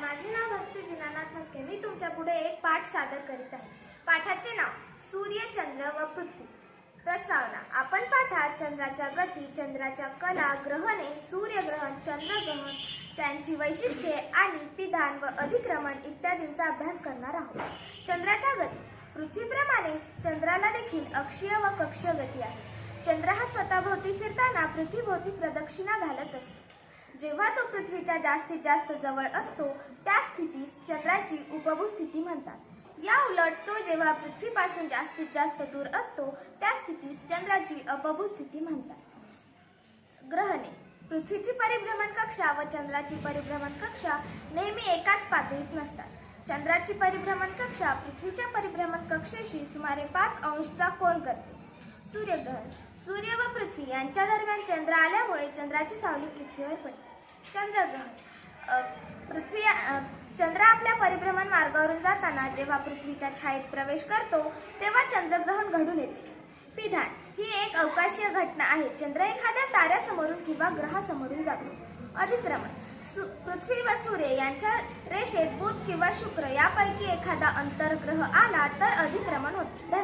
माझे नाव भक्ती दिनानाथ मस्के मी तुमच्यापुढे एक पाठ सादर करीत आहे. पाठाचे नाव सूर्य चंद्र व पृथ्वी. प्रस्तावना. आपण पाठात चंद्राच्या गती चंद्राच्या कला ग्रहणे सूर्यग्रहण चंद्रग्रहण त्यांची वैशिष्ट्ये आणि पिधान व अधिक्रमण इत्यादींचा अभ्यास करणार आहोत. चंद्राच्या गती. पृथ्वीप्रमाणेच चंद्राला देखील अक्षीय व कक्षीय गती आहे. चंद्र हा स्वतःभोवती फिरताना पृथ्वीभोवती प्रदक्षिणा घालत असतो. जेव्हा तो पृथ्वीच्या जास्तीत जास्त जवळ असतो त्या स्थितीस चंद्राची उपभू स्थिती म्हणतात. या उलट तो जेव्हा पृथ्वीपासून जास्तीत जास्त दूर असतो त्या स्थितीस चंद्राची अपभू स्थिती म्हणतात. ग्रहणे. पृथ्वीची परिभ्रमण कक्षा व चंद्राची परिभ्रमण कक्षा नेहमी एकाच पातळीत नसतात. चंद्राची परिभ्रमण कक्षा पृथ्वीच्या परिभ्रमण कक्षेशी सुमारे पाच अंशचा कोण करते. सूर्यग्रहण. सूर्य व पृथ्वी यांच्या दरम्यान चंद्र आल्यामुळे चंद्राची सावली पृथ्वीवर पडली. चंद्रग्रहण पृथ्वी चंद्र आपल्या परिभ्रमण मार्गावरून जाताना जेव्हा पृथ्वीच्या छायेत प्रवेश करतो तेव्हा चंद्रग्रहण घडून येते. पिधान ही एक अवकाशीय घटना आहे. चंद्र एखाद्या ताऱ्यासमोरून किंवा ग्रहासमोरून जातो. अधिक्रमण सु- पृथ्वी व सूर्य यांच्या रेषेत बुध किंवा शुक्र यापैकी एखादा अंतर्ग्रह आला तर अधिक्रमण होते.